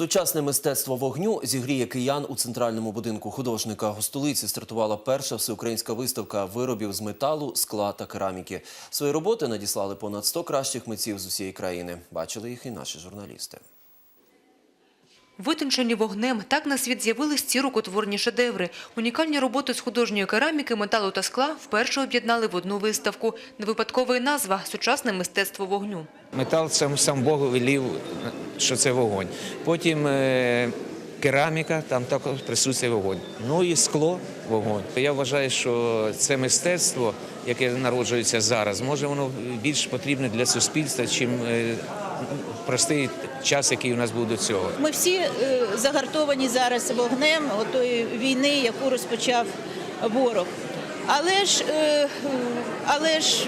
Сучасне мистецтво вогню зігріє киян у центральному будинку художника. У столиці стартувала перша всеукраїнська виставка виробів з металу, скла та кераміки. Свої роботи надіслали понад 100 кращих митців з усієї країни. Бачили їх і наші журналісти. Витончені вогнем, так на світ з'явились ці рукотворні шедеври. Унікальні роботи з художньої кераміки, металу та скла вперше об'єднали в одну виставку. Невипадкова і назва – «Сучасне мистецтво вогню». Метал сам, сам Бог велів, що це вогонь. Потім е, кераміка, там також присутствує вогонь. Ну і скло вогонь. Я вважаю, що це мистецтво, яке народжується зараз, може воно більш потрібне для суспільства, чим е, простий час, який у нас був до цього. Ми всі е, загартовані зараз вогнем тої війни, яку розпочав ворог. Але ж, але ж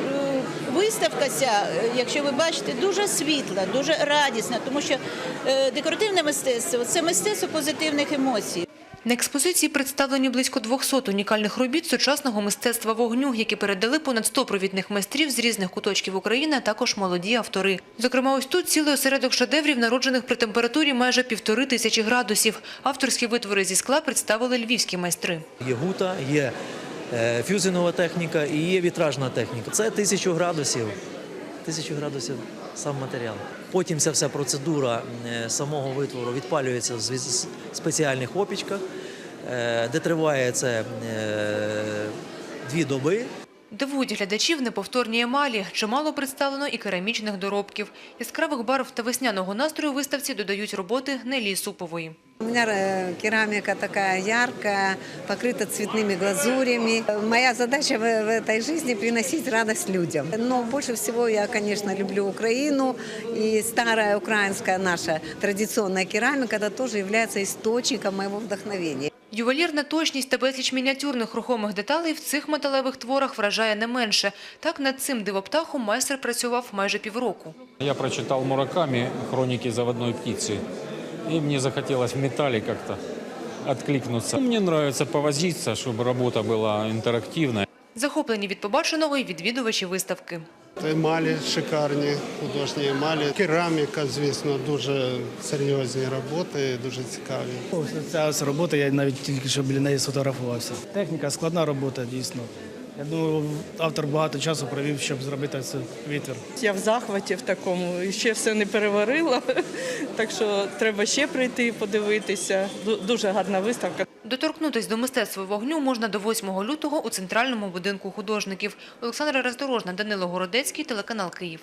виставка ця, е, якщо ви бачите, дуже світла, дуже радісна, тому що е, декоративне мистецтво це мистецтво позитивних емоцій. На експозиції представлені близько 200 унікальних робіт сучасного мистецтва вогню, які передали понад 100 провідних майстрів з різних куточків України, а також молоді автори. Зокрема, ось тут цілий осередок шедеврів, народжених при температурі майже півтори тисячі градусів. Авторські витвори зі скла представили львівські майстри. Є гута, є е, техніка і є вітражна техніка. Це тисячу градусів. Тисячу градусів сам матеріал. Потім ця вся процедура е, самого витвору відпалюється в спеціальних опічках, е, де триває це дві доби. Дивують глядачів неповторні емалі. Чимало представлено і керамічних доробків. Яскравих барв та весняного настрою виставці додають роботи Нелі Супової. У меня э, керамика такая яркая, покрыта цветными глазурями. Моя задача в, в этой жизни приносить радость людям. Но больше всего я, конечно, люблю Украину. И старая украинская наша традиционная керамика, это тоже является источником моего вдохновения. Ювелірна точність та безліч мініатюрних рухомих деталей в цих металевих творах вражає не менше. Так над цим дивоптахом майстер працював майже півроку. Я прочитал Мураками «Хроники заводной птицы», и мне захотелось в металле как-то откликнуться. Мне нравится повозиться, чтобы работа была интерактивная. Захоплені від побаченого і відвідувачі виставки. Емалі шикарні, художні емалі. Кераміка, звісно, дуже серйозні роботи, дуже цікаві. Ця ось робота, я навіть тільки що біля неї сфотографувався. Техніка складна робота, дійсно. Я думаю, автор багато часу провів, щоб зробити цей витвір. Я в захваті в такому, ще все не переварила. Так що треба ще прийти і подивитися. Дуже гарна виставка. Доторкнутись до мистецтва вогню можна до 8 лютого у центральному будинку художників. Олександра Роздорожна, Данило Городецький, телеканал Київ.